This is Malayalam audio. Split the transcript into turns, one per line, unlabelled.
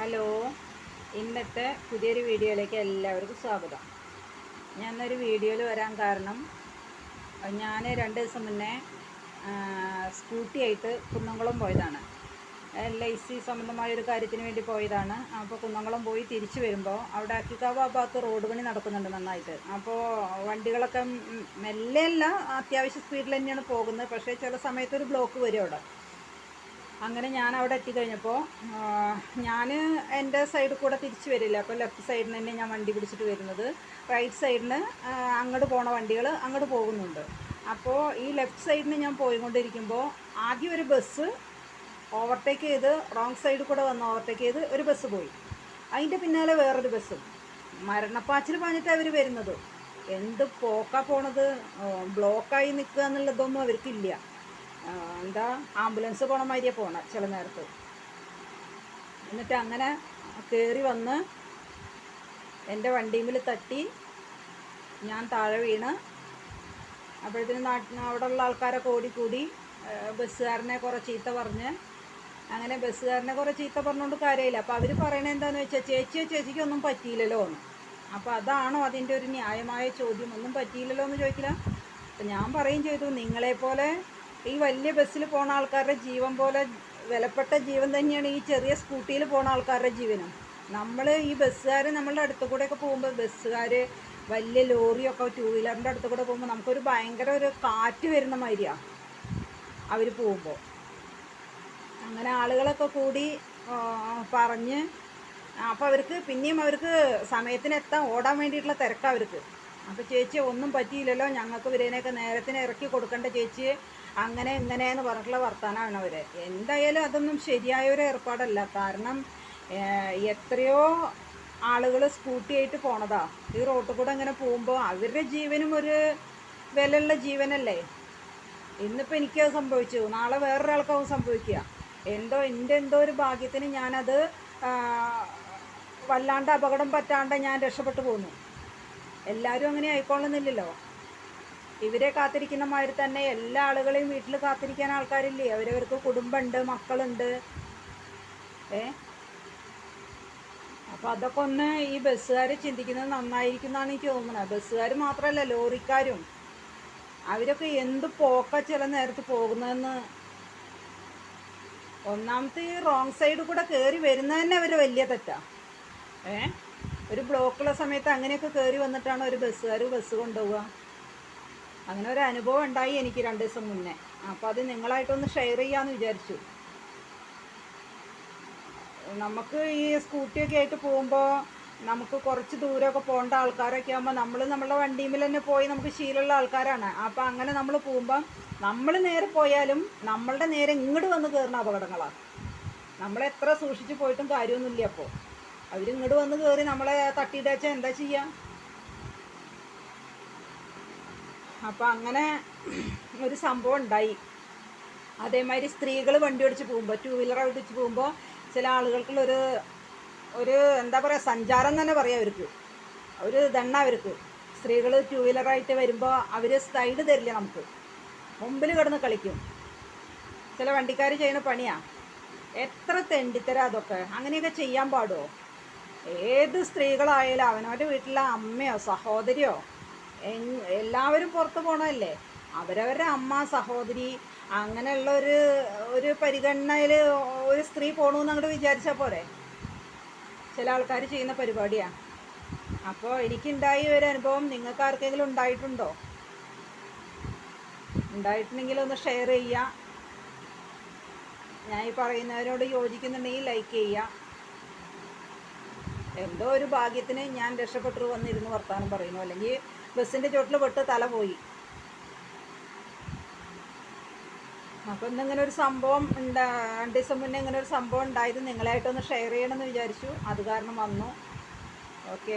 ഹലോ. ഇന്നത്തെ പുതിയൊരു വീഡിയോയിലേക്ക് എല്ലാവർക്കും സ്വാഗതം. ഞാൻ ഇന്നൊരു വീഡിയോയിൽ വരാൻ കാരണം ഞാൻ രണ്ട് ദിവസം മുന്നേ സ്കൂട്ടി സ്കൂട്ടിയായിട്ട് കുന്നംകുളം പോയതാണ്. എൽ ഐ സി സംബന്ധമായ ഒരു കാര്യത്തിന് വേണ്ടി പോയതാണ്. അപ്പോൾ കുന്നംകുളം പോയി തിരിച്ചു വരുമ്പോൾ അവിടെ അക്കിക്കാവ് ആ ഭാഗത്ത് റോഡ് പണി നടക്കുന്നുണ്ട് നന്നായിട്ട്. അപ്പോൾ വണ്ടികളൊക്കെ മെല്ലെ മെല്ലെയല്ല അത്യാവശ്യ സ്പീഡിൽ തന്നെയാണ് പോകുന്നത്. പക്ഷേ ചില സമയത്ത് ഒരു ബ്ലോക്ക് വരും അവിടെ. അങ്ങനെ ഞാൻ അവിടെ എത്തിക്കഴിഞ്ഞപ്പോൾ ഞാൻ എന്റെ സൈഡിൽ കൂടെ തിരിച്ചു വരില്ല. അപ്പോൾ ലെഫ്റ്റ് സൈഡിൽ തന്നെ ഞാൻ വണ്ടി പിടിച്ചിട്ട് വരുന്നത്. റൈറ്റ് സൈഡിന് അങ്ങോട്ട് പോണ വണ്ടികൾ അങ്ങോട്ട് പോകുന്നുണ്ട്. അപ്പോൾ ഈ ലെഫ്റ്റ് സൈഡിന് ഞാൻ പോയിക്കൊണ്ടിരിക്കുമ്പോൾ ആദ്യം ഒരു ബസ് ഓവർടേക്ക് ചെയ്ത് റോങ് സൈഡിൽ കൂടെ വന്ന് ഓവർടേക്ക് ചെയ്ത് ഒരു ബസ് പോയി. അതിന്റെ പിന്നാലെ വേറൊരു ബസ്സും മരണപ്പാച്ചിൽ പറഞ്ഞിട്ട് അവർ വരുന്നത്. എന്ത് പോക്കാ പോണത്? ബ്ലോക്കായി നിൽക്കുക എന്നുള്ളതൊന്നും അവർക്കില്ല. എന്താ ആംബുലൻസ് പോണ മാതിരിയാണ് പോണ ചില നേരത്ത്. എന്നിട്ട് അങ്ങനെ കയറി വന്ന് എന്റെ വണ്ടിയിൽ തട്ടി ഞാൻ താഴെ വീണ്. അപ്പോഴത്തേനും നാട്ടിൽ അവിടെ ഉള്ള ആൾക്കാരെ ഓടിക്കൂടി. കൂടി ബസ്സുകാരനെ കുറേ ചീത്ത പറഞ്ഞ്. അങ്ങനെ ബസ്സുകാരനെ കുറേ ചീത്ത പറഞ്ഞുകൊണ്ട് കാര്യമില്ല. അപ്പോൾ അവർ പറയണത് എന്താണെന്ന് വെച്ചാൽ ചേച്ചിയോ ചേച്ചിക്ക് ഒന്നും പറ്റിയില്ലല്ലോ എന്ന്. അപ്പോൾ അതാണോ അതിന്റെ ഒരു ന്യായമായ ചോദ്യം? ഒന്നും പറ്റിയില്ലല്ലോ എന്ന് ചോദിക്കില്ല. അപ്പം ഞാൻ പറയും ചെയ്തു നിങ്ങളെപ്പോലെ ഈ വലിയ ബസ്സിൽ പോണ ആൾക്കാരുടെ ജീവൻ പോലെ വിലപ്പെട്ട ജീവൻ തന്നെയാണ് ഈ ചെറിയ സ്കൂട്ടിയിൽ പോണ ആൾക്കാരുടെ ജീവനും. നമ്മൾ ഈ ബസ്സുകാർ നമ്മളുടെ അടുത്ത് കൂടെയൊക്കെ പോകുമ്പോൾ ബസ്സുകാർ വലിയ ലോറിയൊക്കെ ടൂ വീലറിന്റെ അടുത്ത് കൂടെ പോകുമ്പോൾ നമുക്കൊരു ഭയങ്കര ഒരു കാറ്റ് വരുന്ന മാതിരിയാണ് അവർ പോകുമ്പോൾ അങ്ങനെ ആളുകളൊക്കെ കൂടി പറഞ്ഞ് അപ്പോൾ അവർക്ക് പിന്നെയും അവർക്ക് സമയത്തിന് എത്താൻ ഓടാൻ വേണ്ടിയിട്ടുള്ള തിരക്കാണ് അവർക്ക്. അപ്പോൾ ചേച്ചി ഒന്നും പറ്റിയില്ലല്ലോ ഞങ്ങൾക്ക് ഇവരേനെയൊക്കെ നേരത്തിന് ഇറക്കി കൊടുക്കേണ്ട ചേച്ചി. അങ്ങനെ ഇങ്ങനെ എന്ന് പറഞ്ഞിട്ടുള്ള വർത്തമാനമാണ് അവർ എന്തായാലും അതൊന്നും ശരിയായ ഒരു ഏർപ്പാടല്ല. കാരണം എത്രയോ ആളുകൾ സ്കൂട്ടി ആയിട്ട് പോണതാ. ഈ റോട്ടിൽ കൂടെ അങ്ങനെ പോകുമ്പോൾ അവരുടെ ജീവനും ഒരു വിലയുള്ള ജീവനല്ലേ? ഇന്നിപ്പോൾ എനിക്കത് സംഭവിച്ചു. നാളെ വേറൊരാൾക്കാവും സംഭവിക്കുക. എന്തോ എന്റെ എന്തോ ഒരു ഭാഗ്യത്തിന് ഞാനത് വല്ലാണ്ട് അപകടം പറ്റാണ്ട് ഞാൻ രക്ഷപ്പെട്ടു പോന്നു. എല്ലാവരും അങ്ങനെ ആയിക്കൊള്ളുന്നില്ലല്ലോ. ഇവരെ കാത്തിരിക്കുന്ന മാതിരി തന്നെ എല്ലാ ആളുകളെയും വീട്ടിൽ കാത്തിരിക്കാൻ ആൾക്കാരില്ലേ? അവരവർക്ക് കുടുംബമുണ്ട് മക്കളുണ്ട്. ഏ? അപ്പോൾ അതൊക്കെ ഒന്ന് ഈ ബസ്സുകാർ ചിന്തിക്കുന്നത് നന്നായിരിക്കും എന്നാണ് എനിക്ക് തോന്നുന്നത്. ബസ്സുകാർ മാത്രമല്ല ലോറിക്കാരും. അവരൊക്കെ എന്ത് പോക്ക ചില നേരത്ത് പോകുന്നതെന്ന്. ഒന്നാമത്തെ ഈ റോങ് സൈഡ് കൂടെ കയറി വരുന്നത് തന്നെ അവർ വലിയ തെറ്റാണ് ഏ? ഒരു ബ്ലോക്കുള്ള സമയത്ത് അങ്ങനെയൊക്കെ കയറി വന്നിട്ടാണ് ഒരു ബസ്സുകാർ ബസ് കൊണ്ടുപോവുക? അങ്ങനെ ഒരു അനുഭവം ഉണ്ടായി എനിക്ക് രണ്ട് ദിവസം മുന്നേ. അപ്പോൾ അത് നിങ്ങളായിട്ടൊന്ന് ഷെയർ ചെയ്യാമെന്ന് വിചാരിച്ചു. നമുക്ക് ഈ സ്കൂട്ടിയൊക്കെ ആയിട്ട് പോകുമ്പോൾ നമുക്ക് കുറച്ച് ദൂരമൊക്കെ പോകേണ്ട ആൾക്കാരൊക്കെ ആകുമ്പോൾ നമ്മൾ നമ്മളുടെ വണ്ടിയിൽ തന്നെ പോയി നമുക്ക് ശീലമുള്ള ആൾക്കാരാണ്. അപ്പോൾ അങ്ങനെ നമ്മൾ പോകുമ്പം നമ്മൾ നേരെ പോയാലും നമ്മളുടെ നേരെ ഇങ്ങോട്ട് വന്ന് കയറുന്ന അപകടങ്ങളാണ് നമ്മൾ എത്ര സൂക്ഷിച്ച് പോയിട്ടും കാര്യമൊന്നുമില്ല അപ്പോൾ അവരിങ്ങോട്ട് വന്ന് കയറി നമ്മളെ തട്ടിയിട്ടാച്ചാൽ എന്താ ചെയ്യാം? അപ്പം അങ്ങനെ ഒരു സംഭവം ഉണ്ടായി. അതേമാതിരി സ്ത്രീകൾ വണ്ടി ഓടിച്ച് പോകുമ്പോൾ ടൂ വീലർ ഓടിച്ച് പോകുമ്പോൾ ചില ആളുകൾക്കുള്ളൊരു ഒരു എന്താ പറയുക സഞ്ചാരം തന്നെ പറയാം അവർക്ക്. ഒരു ദണ്ണ അവർക്ക്. സ്ത്രീകൾ ടൂ വീലറായിട്ട് വരുമ്പോൾ അവർ സൈഡ് തരില്ല നമുക്ക്. മുമ്പിൽ കിടന്ന് കളിക്കും. ചില വണ്ടിക്കാർ ചെയ്യുന്ന പണിയാ. എത്ര തെണ്ടിത്തരാ അതൊക്കെ. അങ്ങനെയൊക്കെ ചെയ്യാൻ പാടുമോ ഏത് സ്ത്രീകളായാലും അവനവന്റെ വീട്ടിലെ അമ്മയോ സഹോദരിയോ എല്ലാവരും പുറത്തു പോകണമല്ലേ അവരവരുടെ അമ്മ സഹോദരി അങ്ങനെയുള്ള ഒരു ഒരു പരിഗണനയിൽ ഒരു സ്ത്രീ പോകണമെന്ന് അങ്ങോട്ട് വിചാരിച്ചാൽ പോരെ? ചില ആൾക്കാർ ചെയ്യുന്ന പരിപാടിയാണ് അപ്പോൾ എനിക്കുണ്ടായ ഒരു അനുഭവം നിങ്ങൾക്ക് ആർക്കെങ്കിലും ഉണ്ടായിട്ടുണ്ടോ? ഉണ്ടായിട്ടുണ്ടെങ്കിൽ ഒന്ന് ഷെയർ ചെയ്യുക. ഞാൻ ഈ പറയുന്നവരോട് യോജിക്കുന്നുണ്ടെങ്കിൽ ലൈക്ക് ചെയ്യുക. എന്തോ ഒരു ഭാഗ്യത്തിന് ഞാൻ രക്ഷപ്പെട്ടു വന്നിരുന്നു വർത്താനം പറയുന്നു. അല്ലെങ്കിൽ ബസ്സിന്റെ ചോട്ടിൽ പെട്ട് തല പോയി. അപ്പം ഇന്നിങ്ങനെ ഒരു സംഭവം ഉണ്ടാ രണ്ട് ദിവസം മുന്നേ ഇങ്ങനെ ഒരു സംഭവം ഉണ്ടായത് നിങ്ങളായിട്ടൊന്ന് ഷെയർ ചെയ്യണമെന്ന് വിചാരിച്ചു. അത് കാരണം വന്നു. ഓക്കെ